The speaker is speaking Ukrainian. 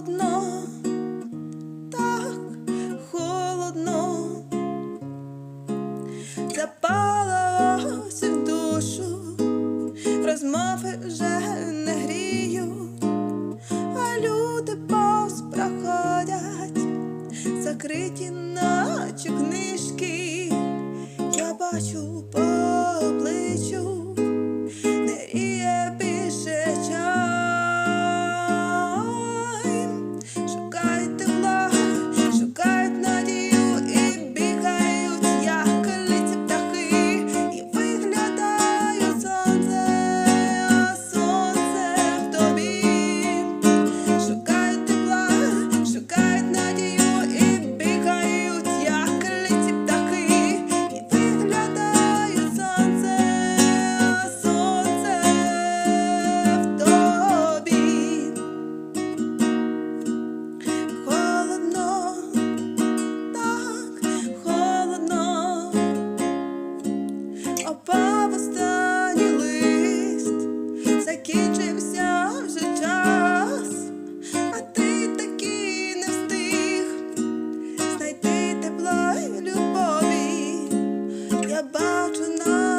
холодно, так холодно, запала ось в душу, розмови вже не гріють, а люди повз проходять, закриті наче книжки, я бачу. about another.